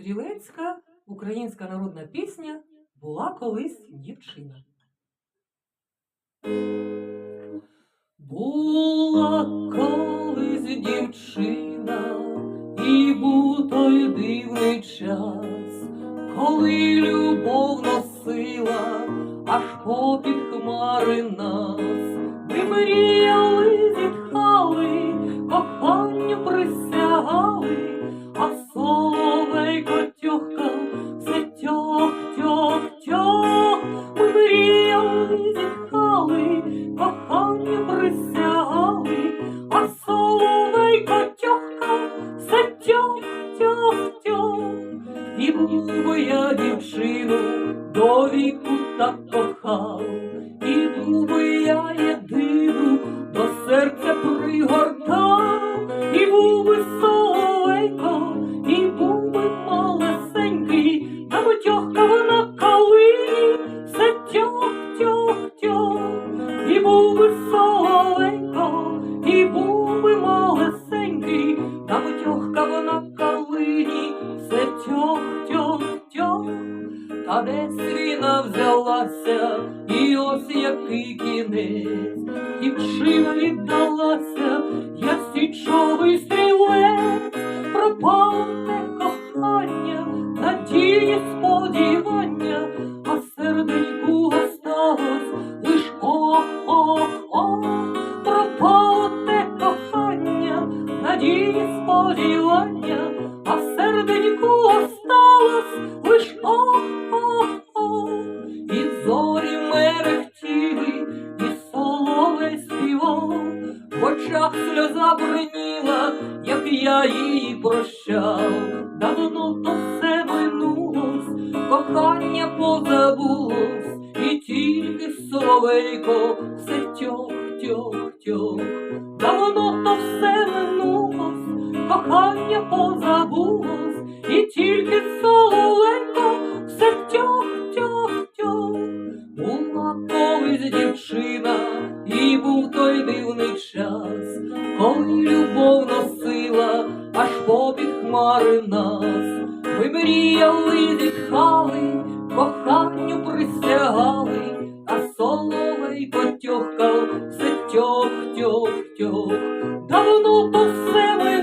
Стрілецька українська народна пісня була колись дівчина. Була колись дівчина, і був той дивний час, коли любов носила аж попід хмари нас, ми мріяли, зітхали, коханню присягали, тьох. І був я дівчину до віку так кохав, і був би я єдину до серця пригортав, і був би соловейко, і був би малесенький, та бутьохка вона калині, все тьох, тьох, тьох, і був би соловейко, і був би малесенький, та бутьохка вона калині, все тьох, тьох, тьох. Та десь війна взялася, і ось який кінець, дівчина віддалася, я січовий стрілець, пропало те кохання, надії сподівання, а серденьку осталось лиш ох, ох, ох, пропало те кохання, надії сподівання, серденьку осталось лиш ох, ох, ох, і зорі мерехтіли, і соловей співав, в очах сльоза бриніла, як я її прощав, давно то все минулось, кохання позабулось, і тільки соловейко все тьох, тьох, тьох, давно то все минулось, кохання позабулось, колись дівчина, і був той дивний час, коли любов носила аж попід хмари нас. Ми мріяли, зітхали, коханню присягали, а соловейко тьохкав, все тьох, тьох, тьох. Давно то все минулось,